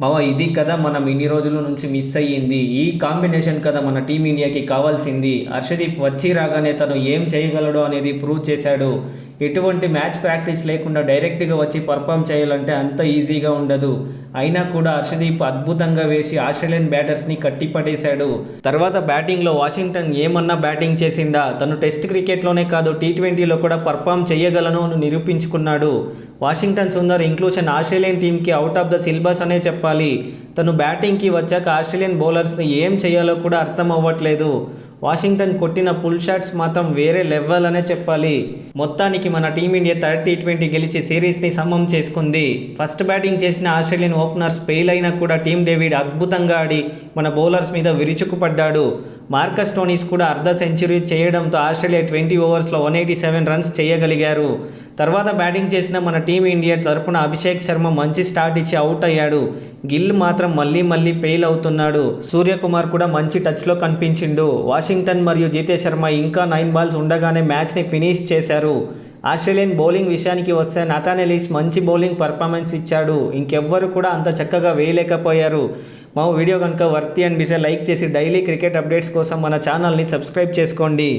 మామ ఇది కదా మనం ఇన్ని రోజుల నుంచి మిస్ అయ్యింది. ఈ కాంబినేషన్ కదా మన టీమిండియాకి కావాల్సింది. హర్షదీప్ వచ్చి రాగానే తను ఏం చేయగలడో అనేది ప్రూవ్ చేశాడు. ఎటువంటి మ్యాచ్ ప్రాక్టీస్ లేకుండా డైరెక్ట్గా వచ్చి పర్ఫామ్ చేయాలంటే అంత ఈజీగా ఉండదు. అయినా కూడా హర్షదీప్ అద్భుతంగా వేసి ఆస్ట్రేలియన్ బ్యాటర్స్ని కట్టిపడేశాడు. తర్వాత బ్యాటింగ్లో వాషింగ్టన్ ఏమన్నా బ్యాటింగ్ చేసిందా తను టెస్ట్ క్రికెట్లోనే కాదు టీ ట్వంటీలో కూడా పర్ఫామ్ చేయగలను అని నిరూపించుకున్నాడు. వాషింగ్టన్ సుందర్ ఇంక్లూషన్ ఆస్ట్రేలియన్ టీంకి అవుట్ ఆఫ్ ద సిలబస్ అనే చెప్పాలి. తను బ్యాటింగ్కి వచ్చాక ఆస్ట్రేలియన్ బౌలర్స్ని ఏం చేయాలో కూడా అర్థం అవ్వట్లేదు. వాషింగ్టన్ కొట్టిన పుల్ షాట్స్ మాత్రం వేరే లెవెల్ అనే చెప్పాలి. మొత్తానికి మన టీమిండియా థర్డ్ టీ ట్వంటీ గెలిచి సిరీస్ని సమం చేసుకుంది. ఫస్ట్ బ్యాటింగ్ చేసిన ఆస్ట్రేలియన్ ఓపెనర్స్ ఫెయిల్ అయినా కూడా టీమ్ డేవిడ్ అద్భుతంగా ఆడి మన బౌలర్స్ మీద విరుచుకుపడ్డాడు. మార్కస్ టోనీస్ కూడా అర్ధ సెంచరీ చేయడంతో ఆస్ట్రేలియా ట్వంటీ ఓవర్స్లో వన్ ఎయిటీ సెవెన్ రన్స్ చేయగలిగారు. తర్వాత బ్యాటింగ్ చేసిన మన టీమిండియా తరపున అభిషేక్ శర్మ మంచి స్టార్ట్ ఇచ్చి అవుట్ అయ్యాడు. గిల్ మాత్రం మళ్ళీ మళ్ళీ ఫెయిల్ అవుతున్నాడు. సూర్యకుమార్ కూడా మంచి టచ్లో కనిపించిండు. వాషింగ్టన్ మరియు జీతే శర్మ ఇంకా నైన్ బాల్స్ ఉండగానే మ్యాచ్ని ఫినిష్ చేశారు. ఆస్ట్రేలియన్ బౌలింగ్ విషయానికి వస్తే నతానెలిస్ మంచి బౌలింగ్ పర్ఫార్మెన్స్ ఇచ్చాడు. ఇంకెవ్వరు కూడా అంత చక్కగా వేయలేకపోయారు. మా వీడియో కనుక వర్తి అనిపిస్తే లైక్ చేసి డైలీ క్రికెట్ అప్డేట్స్ కోసం మన ఛానల్ని సబ్స్క్రైబ్ చేసుకోండి.